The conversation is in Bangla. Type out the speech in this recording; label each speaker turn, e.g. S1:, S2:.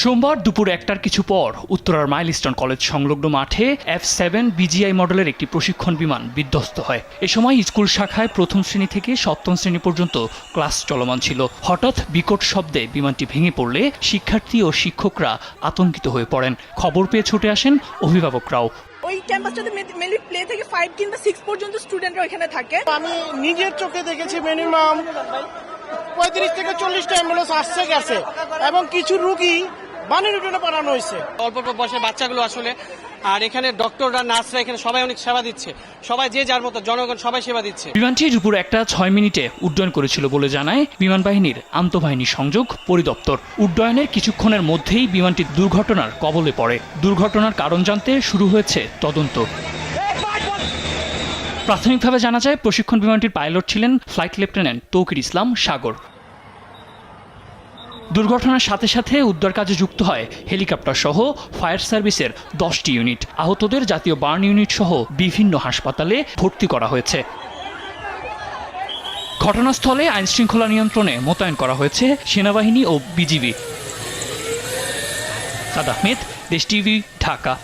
S1: সোমবার দুপুর একটার কিছু পর উত্তরার মাইলস্টোন কলেজ সংলগ্ন মাঠে এফ সেভেন বিজিআই মডেলের একটি প্রশিক্ষণ বিমান বিধ্বস্ত হয়। এ সময় স্কুল শাখায় প্রথম শ্রেণি থেকে সপ্তম শ্রেণি পর্যন্ত ক্লাস চলমান ছিল। হঠাৎ বিকট শব্দে বিমানটি ভেঙে পড়লে শিক্ষার্থী ও শিক্ষকরা আতঙ্কিত হয়ে পড়েন। খবর পেয়ে ছুটে আসেন অভিভাবকরাও।
S2: ওই ক্যাম্পাসটাতে মেনলি প্লে থেকে ফাইভ কিংবা সিক্স পর্যন্ত স্টুডেন্টরা ওইখানে থাকে।
S3: আমি নিজের চোখে দেখেছি মিনিমাম পঁয়ত্রিশ থেকে চল্লিশটা অ্যাম্বুলেন্স আসছে গেছে। এবং কিছু রুগী বানের উঠোনে পাঠানো হয়েছে।
S4: অল্প অল্প বয়সের বাচ্চাগুলো আসলে। আর এখানে ডক্টররা নার্সরা এখানে সবাই অনেক সেবা দিচ্ছে। সবাই যে যার মতো জনগণ সবাই সেবা দিচ্ছে।
S1: বিমানটি দুপুর একটা ছয় মিনিটে উড্ডয়ন করেছিল বলে জানায় বিমান বাহিনীর আন্তঃবাহিনী সংযোগ পরিদপ্তর। উড্ডয়নের কিছুক্ষণের মধ্যেই বিমানটি দুর্ঘটনার কবলে পড়ে। দুর্ঘটনার কারণ জানতে শুরু হয়েছে তদন্ত। প্রাথমিকভাবে জানা যায়, প্রশিক্ষণ বিমানটির পাইলট ছিলেন ফ্লাইট লেফটেন্যান্ট তৌকির ইসলাম সাগর। দুর্ঘটনার সাথে সাথে উদ্ধার কাজে যুক্ত হয় হেলিকপ্টার সহ ফায়ার সার্ভিসের দশটি ইউনিট। আহতদের জাতীয় বার্ন ইউনিট সহ বিভিন্ন হাসপাতালে ভর্তি করা হয়েছে। ঘটনাস্থলে আইনশৃঙ্খলা নিয়ন্ত্রণে মোতায়েন করা হয়েছে সেনাবাহিনী ও বিজিবি। সাদ আহমেদ, দেশ টিভি, ঢাকা।